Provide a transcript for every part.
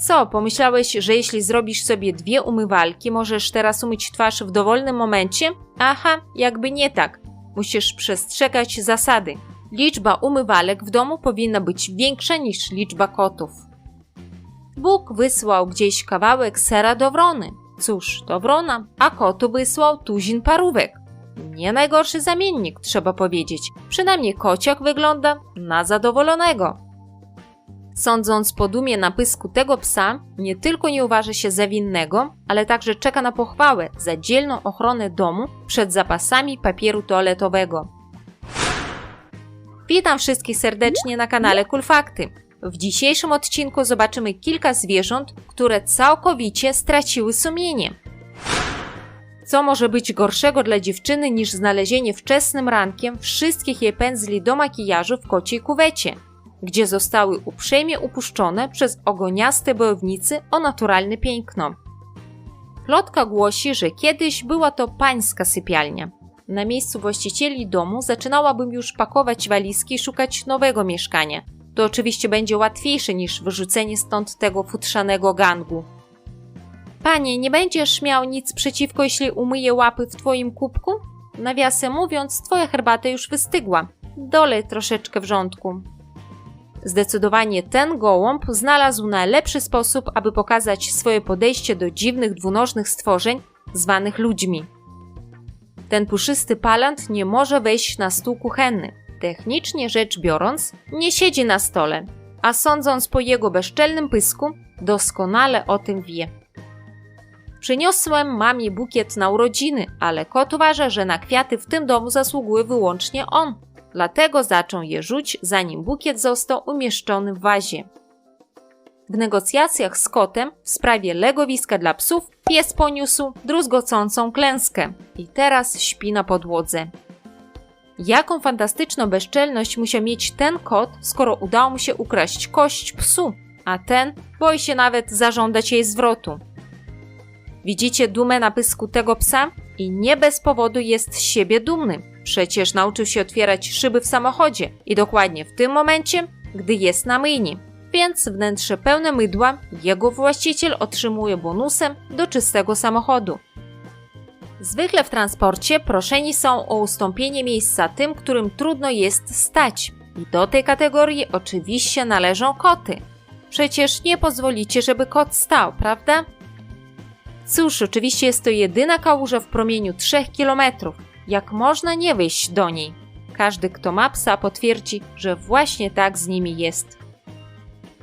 Co, pomyślałeś, że jeśli zrobisz sobie dwie umywalki, możesz teraz umyć twarz w dowolnym momencie? Aha, jakby nie tak. Musisz przestrzegać zasady. Liczba umywalek w domu powinna być większa niż liczba kotów. Bóg wysłał gdzieś kawałek sera do wrony. Cóż, to wrona, a kotu wysłał tuzin parówek. Nie najgorszy zamiennik, trzeba powiedzieć. Przynajmniej kociak wygląda na zadowolonego. Sądząc po dumie na pysku tego psa, nie tylko nie uważa się za winnego, ale także czeka na pochwałę za dzielną ochronę domu przed zapasami papieru toaletowego. Witam wszystkich serdecznie na kanale Kulfakty. W dzisiejszym odcinku zobaczymy kilka zwierząt, które całkowicie straciły sumienie. Co może być gorszego dla dziewczyny niż znalezienie wczesnym rankiem wszystkich jej pędzli do makijażu w kociej kuwecie, gdzie zostały uprzejmie upuszczone przez ogoniaste bojownicy o naturalne piękno. Plotka głosi, że kiedyś była to pańska sypialnia. Na miejscu właścicieli domu zaczynałabym już pakować walizki i szukać nowego mieszkania. To oczywiście będzie łatwiejsze niż wyrzucenie stąd tego futrzanego gangu. Panie, nie będziesz miał nic przeciwko, jeśli umyję łapy w twoim kubku? Nawiasem mówiąc, twoja herbata już wystygła. Dolej troszeczkę wrzątku. Zdecydowanie ten gołąb znalazł najlepszy sposób, aby pokazać swoje podejście do dziwnych dwunożnych stworzeń zwanych ludźmi. Ten puszysty palant nie może wejść na stół kuchenny. Technicznie rzecz biorąc, nie siedzi na stole, a sądząc po jego bezczelnym pysku, doskonale o tym wie. Przyniosłem mamie bukiet na urodziny, ale kot uważa, że na kwiaty w tym domu zasługuje wyłącznie on. Dlatego zaczął je rzuć, zanim bukiet został umieszczony w wazie. W negocjacjach z kotem w sprawie legowiska dla psów pies poniósł druzgocącą klęskę i teraz śpi na podłodze. Jaką fantastyczną bezczelność musiał mieć ten kot, skoro udało mu się ukraść kość psu, a ten boi się nawet zażądać jej zwrotu. Widzicie dumę na pysku tego psa? I nie bez powodu jest z siebie dumny. Przecież nauczył się otwierać szyby w samochodzie i dokładnie w tym momencie, gdy jest na myjni. Więc wnętrze pełne mydła jego właściciel otrzymuje bonusem do czystego samochodu. Zwykle w transporcie proszeni są o ustąpienie miejsca tym, którym trudno jest stać. I do tej kategorii oczywiście należą koty. Przecież nie pozwolicie, żeby kot stał, prawda? Cóż, oczywiście jest to jedyna kałuża w promieniu 3 km. Jak można nie wejść do niej? Każdy, kto ma psa, potwierdzi, że właśnie tak z nimi jest.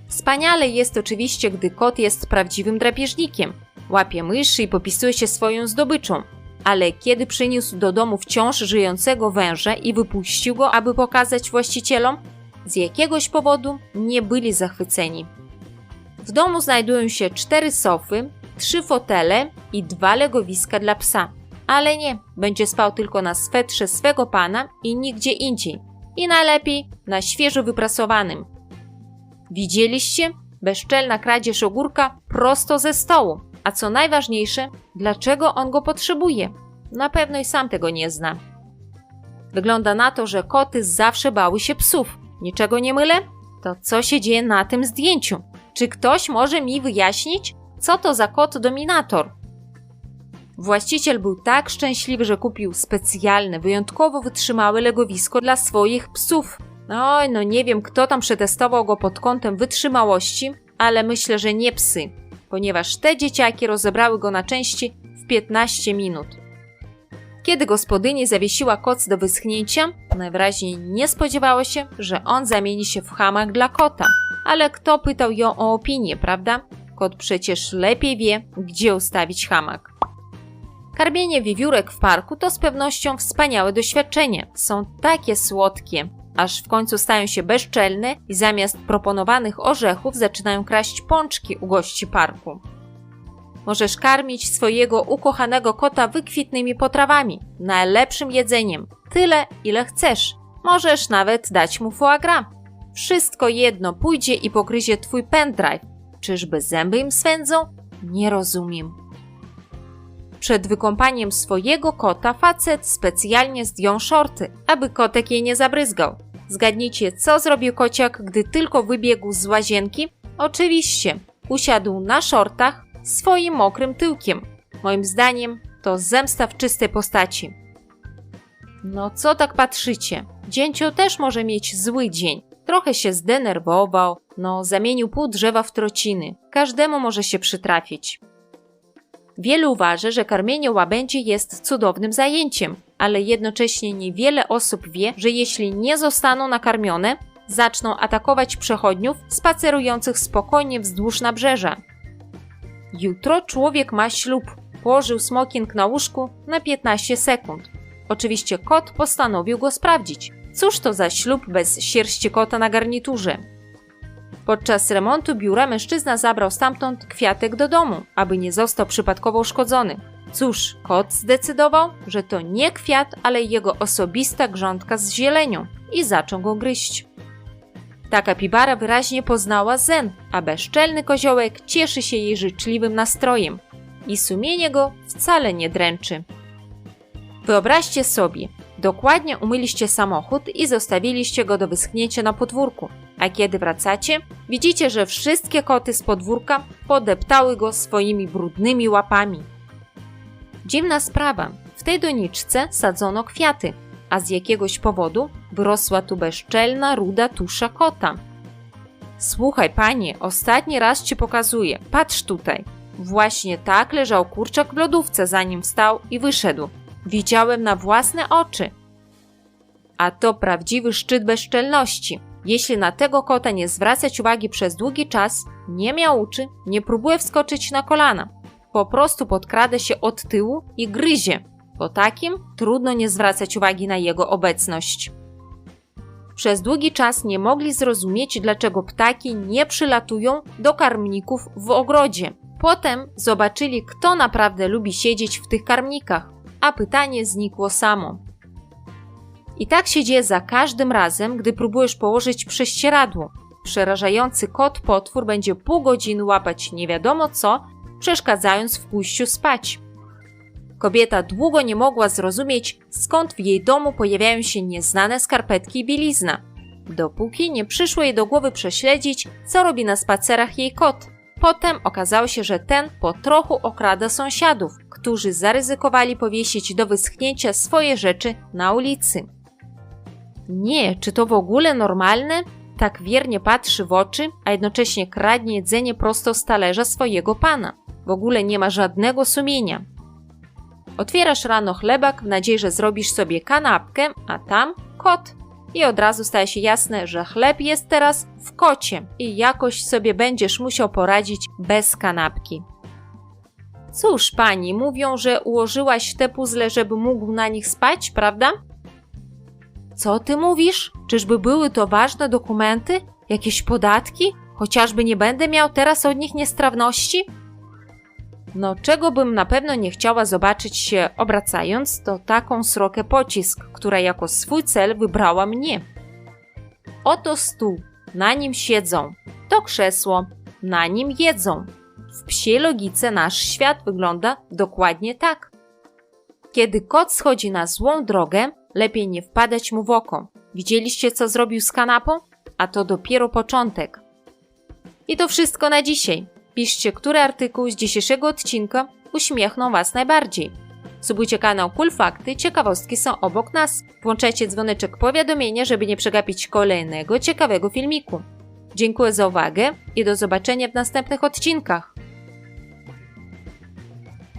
Wspaniale jest oczywiście, gdy kot jest prawdziwym drapieżnikiem. Łapie myszy i popisuje się swoją zdobyczą. Ale kiedy przyniósł do domu wciąż żyjącego węża i wypuścił go, aby pokazać właścicielom, z jakiegoś powodu nie byli zachwyceni. W domu znajdują się cztery sofy, trzy fotele i dwa legowiska dla psa. Ale nie, będzie spał tylko na swetrze swego pana i nigdzie indziej. I najlepiej na świeżo wyprasowanym. Widzieliście? Bezczelna kradzież ogórka prosto ze stołu. A co najważniejsze, dlaczego on go potrzebuje? Na pewno i sam tego nie zna. Wygląda na to, że koty zawsze bały się psów. Niczego nie mylę? To co się dzieje na tym zdjęciu? Czy ktoś może mi wyjaśnić, co to za kot dominator? Właściciel był tak szczęśliwy, że kupił specjalne, wyjątkowo wytrzymałe legowisko dla swoich psów. Oj, no nie wiem, kto tam przetestował go pod kątem wytrzymałości, ale myślę, że nie psy, ponieważ te dzieciaki rozebrały go na części w 15 minut. Kiedy gospodyni zawiesiła koc do wyschnięcia, najwyraźniej nie spodziewała się, że on zamieni się w hamak dla kota. Ale kto pytał ją o opinię, prawda? Kot przecież lepiej wie, gdzie ustawić hamak. Karmienie wiewiórek w parku to z pewnością wspaniałe doświadczenie. Są takie słodkie, aż w końcu stają się bezczelne i zamiast proponowanych orzechów zaczynają kraść pączki u gości parku. Możesz karmić swojego ukochanego kota wykwitnymi potrawami, najlepszym jedzeniem, tyle ile chcesz. Możesz nawet dać mu foie gras. Wszystko jedno pójdzie i pogryzie twój pendrive. Czyżby zęby im swędzą? Nie rozumiem. Przed wykąpaniem swojego kota facet specjalnie zdjął szorty, aby kotek jej nie zabryzgał. Zgadnijcie, co zrobił kociak, gdy tylko wybiegł z łazienki? Oczywiście, usiadł na shortach swoim mokrym tyłkiem. Moim zdaniem to zemsta w czystej postaci. No co tak patrzycie? Dzięcio też może mieć zły dzień. Trochę się zdenerwował, no zamienił pół drzewa w trociny. Każdemu może się przytrafić. Wielu uważa, że karmienie łabędzi jest cudownym zajęciem, ale jednocześnie niewiele osób wie, że jeśli nie zostaną nakarmione, zaczną atakować przechodniów spacerujących spokojnie wzdłuż nabrzeża. Jutro człowiek ma ślub. Położył smoking na łóżku na 15 sekund. Oczywiście kot postanowił go sprawdzić. Cóż to za ślub bez sierści kota na garniturze? Podczas remontu biura mężczyzna zabrał stamtąd kwiatek do domu, aby nie został przypadkowo uszkodzony. Cóż, kot zdecydował, że to nie kwiat, ale jego osobista grządka z zielenią i zaczął go gryźć. Ta kapibara wyraźnie poznała zen, a bezczelny koziołek cieszy się jej życzliwym nastrojem i sumienie go wcale nie dręczy. Wyobraźcie sobie, dokładnie umyliście samochód i zostawiliście go do wyschnięcia na podwórku, a kiedy wracacie, widzicie, że wszystkie koty z podwórka podeptały go swoimi brudnymi łapami. Dziwna sprawa, w tej doniczce sadzono kwiaty, a z jakiegoś powodu wyrosła tu bezczelna, ruda tusza kota. Słuchaj, panie, ostatni raz ci pokazuję. Patrz tutaj. Właśnie tak leżał kurczak w lodówce, zanim wstał i wyszedł. Widziałem na własne oczy. A to prawdziwy szczyt bezczelności. Jeśli na tego kota nie zwracać uwagi przez długi czas, nie miauczy, nie próbuje wskoczyć na kolana. Po prostu podkrada się od tyłu i gryzie. Po takim trudno nie zwracać uwagi na jego obecność. Przez długi czas nie mogli zrozumieć, dlaczego ptaki nie przylatują do karmników w ogrodzie. Potem zobaczyli, kto naprawdę lubi siedzieć w tych karmnikach, a pytanie znikło samo. I tak się dzieje za każdym razem, gdy próbujesz położyć prześcieradło. Przerażający kot potwór będzie pół godziny łapać nie wiadomo co, przeszkadzając w pójściu spać. Kobieta długo nie mogła zrozumieć, skąd w jej domu pojawiają się nieznane skarpetki i bielizna, dopóki nie przyszło jej do głowy prześledzić, co robi na spacerach jej kot. Potem okazało się, że ten po trochu okrada sąsiadów, którzy zaryzykowali powiesić do wyschnięcia swoje rzeczy na ulicy. Nie, czy to w ogóle normalne? Tak wiernie patrzy w oczy, a jednocześnie kradnie jedzenie prosto z talerza swojego pana. W ogóle nie ma żadnego sumienia. Otwierasz rano chlebak w nadziei, że zrobisz sobie kanapkę, a tam kot. I od razu staje się jasne, że chleb jest teraz w kocie i jakoś sobie będziesz musiał poradzić bez kanapki. Cóż, pani, mówią, że ułożyłaś te puzzle, żeby mógł na nich spać, prawda? Co ty mówisz? Czyżby były to ważne dokumenty? Jakieś podatki? Chociażby nie będę miał teraz od nich niestrawności? No, czego bym na pewno nie chciała zobaczyć się obracając, to taką srokę pocisk, która jako swój cel wybrała mnie. Oto stół, na nim siedzą. To krzesło, na nim jedzą. W psiej logice nasz świat wygląda dokładnie tak. Kiedy kot schodzi na złą drogę, lepiej nie wpadać mu w oko. Widzieliście, co zrobił z kanapą? A to dopiero początek. I to wszystko na dzisiaj. Piszcie, który artykuł z dzisiejszego odcinka uśmiechnął Was najbardziej. Subujcie kanał Cool Fakty, ciekawostki są obok nas. Włączajcie dzwoneczek powiadomienia, żeby nie przegapić kolejnego ciekawego filmiku. Dziękuję za uwagę i do zobaczenia w następnych odcinkach.